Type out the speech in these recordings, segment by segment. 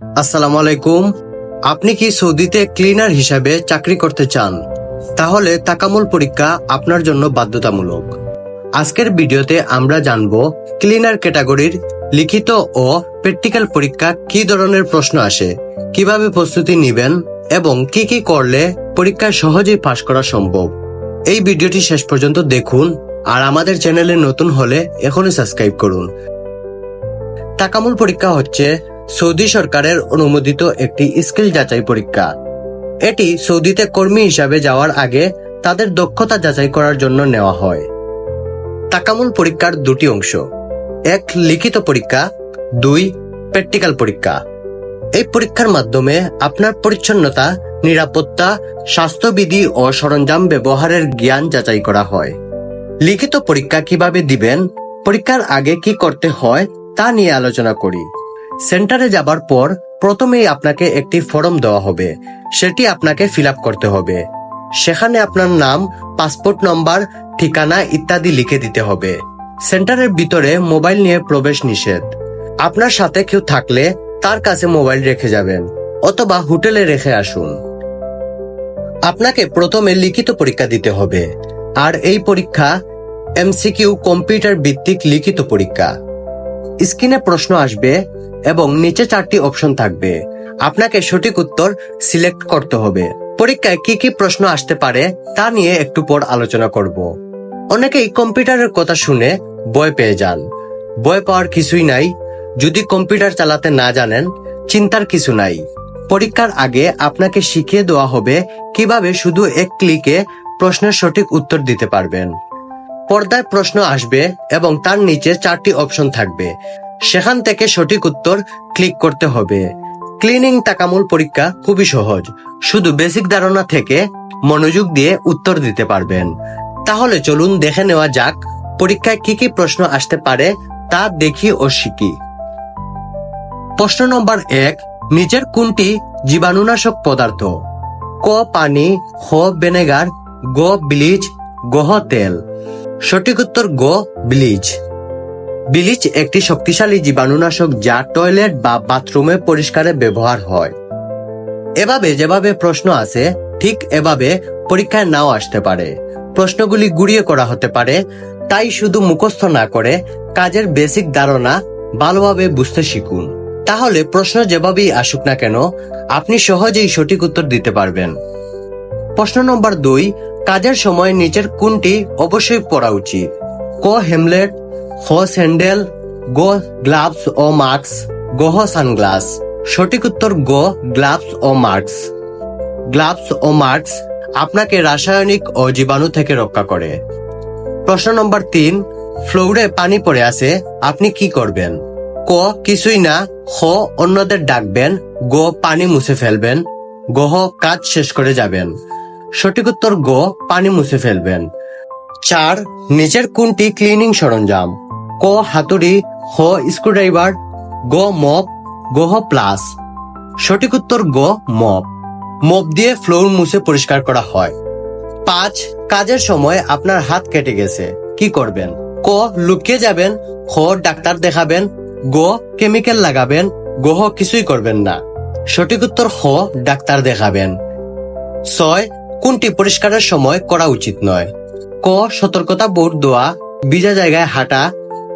আসসালামু আলাইকুম। আপনি কি সৌদিতে ক্লিনার হিসাবে চাকরি করতে চান? তাহলে তাকামুল পরীক্ষা আপনার জন্য বাধ্যতামূলক। আজকের ভিডিওতে আমরা জানব ক্লিনার ক্যাটাগরির লিখিত ও প্র্যাকটিক্যাল পরীক্ষা কি ধরনের প্রশ্ন আসে, কীভাবে প্রস্তুতি নেবেন এবং কি কি করলে পরীক্ষায় সহজেই পাশ করা সম্ভব। এই ভিডিওটি শেষ পর্যন্ত দেখুন আর আমাদের চ্যানেলে নতুন হলে এখনই সাবস্ক্রাইব করুন। তাকামুল পরীক্ষা হচ্ছে সৌদি সরকারের অনুমোদিত একটি স্কিল যাচাই পরীক্ষা। এটি সৌদিতে কর্মী হিসাবে যাওয়ার আগে তাদের দক্ষতা যাচাই করার জন্য নেওয়া হয়। তাকামুল পরীক্ষার দুটি অংশ। এক, লিখিত পরীক্ষা। দুই, প্র্যাকটিক্যাল পরীক্ষা। এই পরীক্ষার মাধ্যমে আপনার পরিচ্ছন্নতা, নিরাপত্তা, স্বাস্থ্যবিধি ও সরঞ্জাম ব্যবহারের জ্ঞান যাচাই করা হয়। লিখিত পরীক্ষা কীভাবে দিবেন, পরীক্ষার আগে কি করতে হয়, তা নিয়ে আলোচনা করি। সেন্টারে যাবার পর প্রথমেই আপনাকে একটি ফর্ম দেওয়া হবে। সেটি আপনাকে ফিল করতে হবে। সেখানে আপনার নাম, পাসপোর্ট নম্বর, ঠিকানা ইত্যাদি লিখে দিতে হবে। সেন্টারের ভিতরে মোবাইল নিয়ে প্রবেশ নিষেধ। আপনার সাথে কেউ থাকলে তার কাছে মোবাইল রেখে যাবেন অথবা হোটেলে রেখে আসুন। আপনাকে প্রথমে লিখিত পরীক্ষা দিতে হবে। আর এই পরীক্ষা এমসিকিউ কম্পিউটার ভিত্তিক লিখিত পরীক্ষা। স্ক্রিনে প্রশ্ন আসবে এবং নিচে চারটি অপশন থাকবে। আপনাকে সঠিক উত্তর সিলেক্ট করতে হবে। পরীক্ষায় কি কি প্রশ্ন আসতে পারে তা নিয়ে একটু পর আলোচনা করব। অনেকেই কম্পিউটারের কথা শুনে ভয় পেয়ে যান। ভয় পাওয়ার কিছুই নাই। যদি কম্পিউটার চালাতে না জানেন, চিন্তার কিছু নাই। পরীক্ষার আগে আপনাকে শিখিয়ে দেওয়া হবে কীভাবে শুধু এক ক্লিকে প্রশ্নের সঠিক উত্তর দিতে পারবেন। পর্দায় প্রশ্ন আসবে এবং তার নিচে চারটি অপশন থাকবে। সেখান থেকে সঠিক উত্তর ক্লিক করতে হবে। ক্লিনিং তাকামুল পরীক্ষা খুবই সহজ। শুধু বেসিক ধারণা থেকে মনোযোগ দিয়ে উত্তর দিতে পারবেন। তাহলে চলুন দেখে নেওয়া যাক, পরীক্ষায় কি কি প্রশ্ন আসতে পারে তা দেখি ও শিখি। প্রশ্ন নম্বর এক, নিচের কোনটি জীবাণুনাশক পদার্থ? ক, পানি খ ভিনেগার, গ, ব্লিচ গহ তেল? সঠিক উত্তর গ, ব্লিচ। ব্লিচ একটি শক্তিশালী জীবাণুনাশক যা টয়লেট বা বাথরুমে পরিষ্কারে ব্যবহার হয়। এভাবে যেভাবে প্রশ্ন আছে, ঠিক এভাবে পরীক্ষায় নাও আসতে পারে। প্রশ্নগুলি গুড়িয়ে করা হতে পারে, তাই শুধু মুখস্থ না করে কাজের বেসিক ধারণা ভালোভাবে বুঝতে শিখুন। তাহলে প্রশ্ন যেভাবেই আসুক না কেন, আপনি সহজেই সঠিক উত্তর দিতে পারবেন। প্রশ্ন নম্বর দুই, কাজের সময় নিচের কোনটি অবশ্যই পড়া উচিত? ক. হেমলেট খ স্যান্ডেল গ গ্লাভস ও মাস্ক গহ সানগ্লাস সঠিক উত্তর গ গ্লাভস ও মাস্ক গ্লাভস ও মাস্ক আপনাকে রাসায়নিক ও জীবাণু থেকে রক্ষা করে। প্রশ্ন নম্বর তিন, ফ্লোরে পানি পড়ে আছে, আপনি কি করবেন? ক, কিছুই না খ অন্যদের ডাকবেন, গ, পানি মুছে ফেলবেন গহ কাজ শেষ করে যাবেন। সঠিক উত্তর, গ, পানি মুছে ফেলবেন। চার, নিচের কোনটি ক্লিনিং সরঞ্জাম? ক হাতুড়ি, হ স্ক্রুড্রাইভার, গ মপ গহ প্লাস। সঠিক উত্তর গ মপ মপ দিয়ে ফ্লোর মুছে পরিষ্কার করা হয়। পাঁচ, কাজের সময় আপনার হাত কেটে গেছে। কি করবেন? ক, লুকিয়ে যাবেন। খ, ডাক্তার দেখাবেন। গ, কেমিক্যাল লাগাবেন। গহ কিছুই করবেন না। সঠিক উত্তর খ ডাক্তার দেখাবেন। ছয়, কোনটি পরিষ্কারের সময় করা উচিত নয়? ক, সতর্কতা বোর্ড দেওয়া ভিজা জায়গায় হাঁটা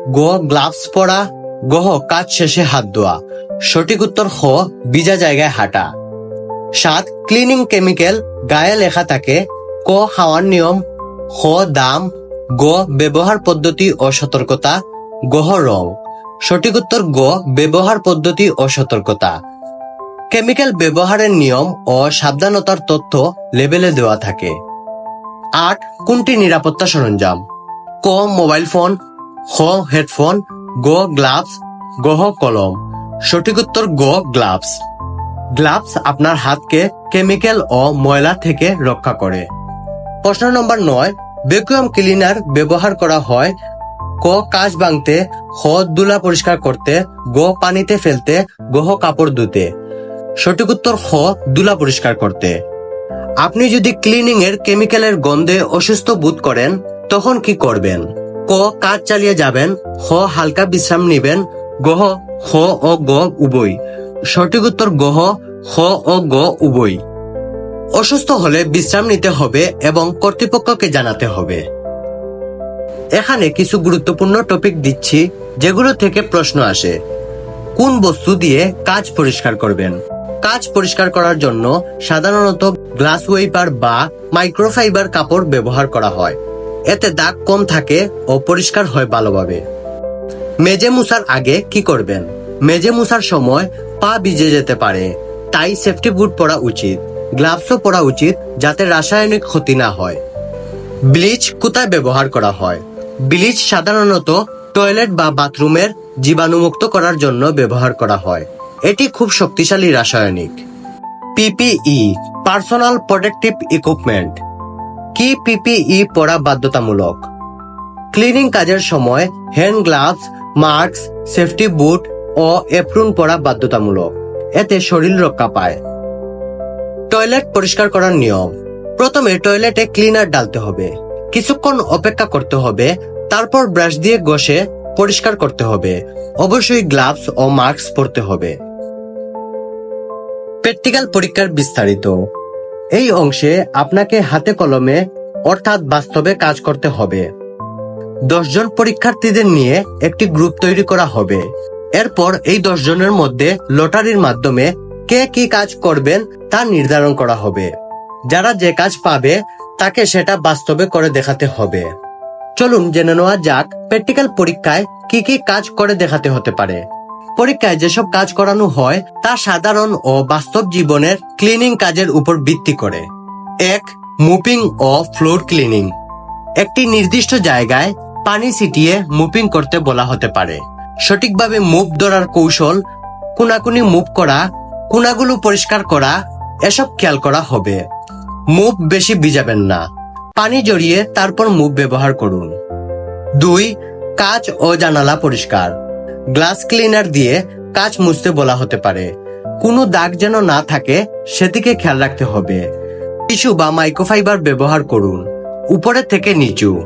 গ, গ্লাভস পরা। গহ, কাজ শেষে হাত ধোয়া। সঠিক উত্তর খ ভিজা জায়গায় হাঁটা। সাত ক্লিনিং কেমিক্যাল গায়ে লেখা থাকে। ক, খাওয়ার নিয়ম। খ দাম। গ, ব্যবহার পদ্ধতি ও সতর্কতা। গহ, রং। সঠিক উত্তর, গ, ব্যবহার পদ্ধতি ও সতর্কতা। কেমিক্যাল ব্যবহারের নিয়ম ও সাবধানতার তথ্য লেবেলে দেওয়া থাকে। আট, কোনটি নিরাপত্তা সরঞ্জাম? ক মোবাইল ফোন খ হেডফোন, গ, গ্লাভস গহ কলম। সঠিক উত্তর গ, গ্লাভস। গ্লাভস আপনার হাতকে কেমিক্যাল ও ময়লা থেকে রক্ষা করে। প্রশ্ন নম্বর নয়, ভ্যাকুয়াম ক্লিনার ব্যবহার করা হয় ক কাজ ভাঙতে খ দুলা পরিষ্কার করতে, গ, পানিতে ফেলতে গহ কাপড় ধুতে। সঠিক উত্তর খ দুলা পরিষ্কার করতে। আপনি যদি ক্লিনিং এর কেমিক্যালের গন্ধে অসুস্থ বোধ করেন, তখন কি করবেন? ক, কাজ চালিয়ে যাবেন। হ, হালকা বিশ্রাম নেবেন। গহ হ ও গ, উভয়। সঠিক উত্তর গহ হ ও গ, উভয়। অসুস্থ হলে বিশ্রাম নিতে হবে এবং কর্তৃপক্ষকে জানাতে হবে। এখানে কিছু গুরুত্বপূর্ণ টপিক দিচ্ছি, যেগুলো থেকে প্রশ্ন আসে। কোন বস্তু দিয়ে কাজ পরিষ্কার করবেন? কাজ পরিষ্কার করার জন্য সাধারণত গ্লাস ওয়েপার বা মাইক্রোফাইবার কাপড় ব্যবহার করা হয়। এতে দাগ কম থাকে ও পরিষ্কার হয় ভালোভাবে। মেজে মুছার আগে কি করবেন? মেজে মুছার সময় পা ভিজে যেতে পারে, তাই সেফটি বুট পরা উচিত, গ্লাভসও পরা উচিত যাতে রাসায়নিক ক্ষতি না হয়। ব্লিচ কোথায় ব্যবহার করা হয়। ব্লিচ সাধারণত টয়লেট বা বাথরুমের জীবাণুমুক্ত করার জন্য ব্যবহার করা হয়। এটি খুব শক্তিশালী রাসায়নিক। PPE, personal protective equipment. কি পিপিই পরা বাধ্যতামূলক? ক্লিনিং কাজের সময় hand gloves mask safety boot ও এপ্রুন পরা বাধ্যতামূলক। এতে শরীর রক্ষা পায়। টয়লেট পরিষ্কার করার নিয়ম। প্রথমে টয়লেটে ক্লিনার ডালতে হবে। কিছুক্ষণ অপেক্ষা করতে হবে। তারপর ব্রাশ দিয়ে ঘষে পরিষ্কার করতে হবে। অবশ্যই গ্লাভস ও মাস্ক পরতে হবে। প্র্যাকটিক্যাল পরীক্ষার বিস্তারিত। এই অংশে আপনাকে হাতে কলমে, অর্থাৎ বাস্তবে কাজ করতে হবে। দশজন পরীক্ষার্থীদের নিয়ে একটি গ্রুপ তৈরি করা হবে। এরপর এই দশ জনের মধ্যে লটারির মাধ্যমে কে কি কাজ করবেন তা নির্ধারণ করা হবে। যারা যে কাজ পাবে, তাকে সেটা বাস্তবে করে দেখাতে হবে। চলুন জেনে নেওয়া যাক প্র্যাকটিক্যাল পরীক্ষায় কি কি কাজ করে দেখাতে হতে পারে। পরীক্ষায় যেসব কাজ করানো হয়, তা সাধারণ ও বাস্তব জীবনের ক্লিনিং কাজের উপর ভিত্তি করে। এক, মুপিং ও ফ্লোর ক্লিনিং একটি নির্দিষ্ট জায়গায় পানি ছিটিয়ে মুপিং করতে বলা হতে পারে। সঠিকভাবে মুভ ধরার কৌশল, কোনাকুনি মুভ করা, কোনাগুলো পরিষ্কার করা, এসব খেয়াল করা হবে। মুভ বেশি ভিজাবেন না। পানি জড়িয়ে তারপর মুভ ব্যবহার করুন। দুই, কাচ ও জানালা পরিষ্কার। গ্লাস ক্লিনার দিয়ে কাচ মুছতে বলা হতে পারে। কোনো দাগ যেন না থাকে, সেদিকে খেয়াল রাখতে হবে। টিস্যু বা মাইক্রোফাইবার ব্যবহার করুন। উপরে থেকে নিচু।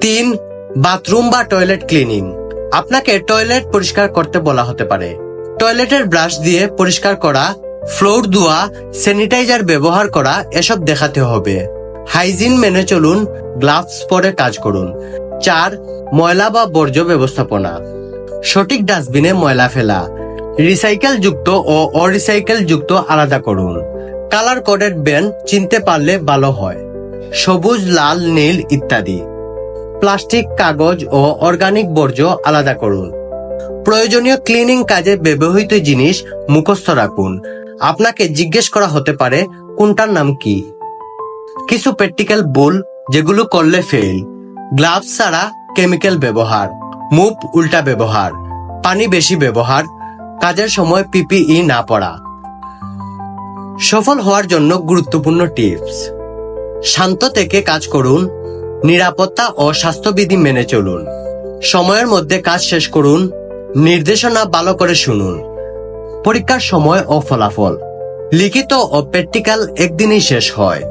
তিন, বাথরুম বা টয়লেট ক্লিনিং। আপনাকে টয়লেট পরিষ্কার করতে বলা হতে পারে। টয়লেটের ব্রাশ দিয়ে পরিষ্কার করা, ফ্লোর ধোয়া, স্যানিটাইজার ব্যবহার করা, এসব দেখাতে হবে। হাইজিন মেনে চলুন, গ্লাভস পরে কাজ করুন। চার, ময়লা বা বর্জ্য ব্যবস্থাপনা। সঠিক ডাস্টবিনে ময়লা ফেলা রিসাইকেল যুক্ত ও অরিসাইকেল যুক্ত আলাদা করুন। কালার কোডেড ব্যান চিনতে পারলে ভালো হয়। সবুজ, লাল, নীল ইত্যাদি। প্লাস্টিক কাগজ ও অর্গানিক বর্জ্য আলাদা করুন। প্রয়োজনীয় ক্লিনিং কাজে ব্যবহৃত জিনিস মুখস্থ রাখুন। আপনাকে জিজ্ঞেস করা হতে পারে, কোনটার নাম কি? কিছু প্র্যাকটিক্যাল ভুল যেগুলো করলে ফেল গ্লাভস ছাড়া কেমিক্যাল ব্যবহার। মুভ উল্টা ব্যবহার, পানি বেশি ব্যবহার, কাজের সময় পিপিই না পড়া। সফল হওয়ার জন্য গুরুত্বপূর্ণ টিপস। শান্ত থেকে কাজ করুন, নিরাপত্তা ও স্বাস্থ্যবিধি মেনে চলুন। সময়ের মধ্যে কাজ শেষ করুন, নির্দেশনা ভালো করে শুনুন। পরীক্ষার সময় ও ফলাফল। লিখিত ও প্র্যাকটিক্যাল একদিনই শেষ হয়।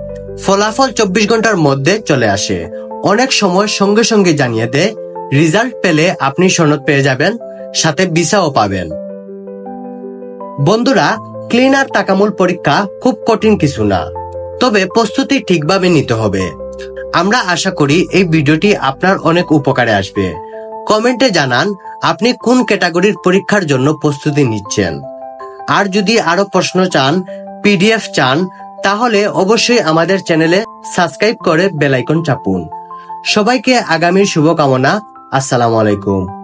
ফলাফল চব্বিশ ঘণ্টার মধ্যে চলে আসে। অনেক সময় সঙ্গে সঙ্গে জানিয়ে দেয় রেজাল্ট পেলে আপনি সনদ পেয়ে যাবেন, সাথে ভিসাও পাবেন। বন্ধুরা, ক্লিনার তাকামূল পরীক্ষা খুব কঠিন কিছু না, তবে প্রস্তুতি ঠিকভাবে নিতে হবে। আমরা আশা করি এই ভিডিওটি আপনার অনেক উপকারে আসবে। কমেন্টে জানান, আপনি কোন ক্যাটাগরির পরীক্ষার জন্য প্রস্তুতি নিচ্ছেন। আর যদি আরও প্রশ্ন চান, পিডিএফ চান, তাহলে অবশ্যই আমাদের চ্যানেলে সাবস্ক্রাইব করে বেলাইকন চাপুন। সবাইকে আগামীর শুভকামনা আসসালামু আলাইকুম।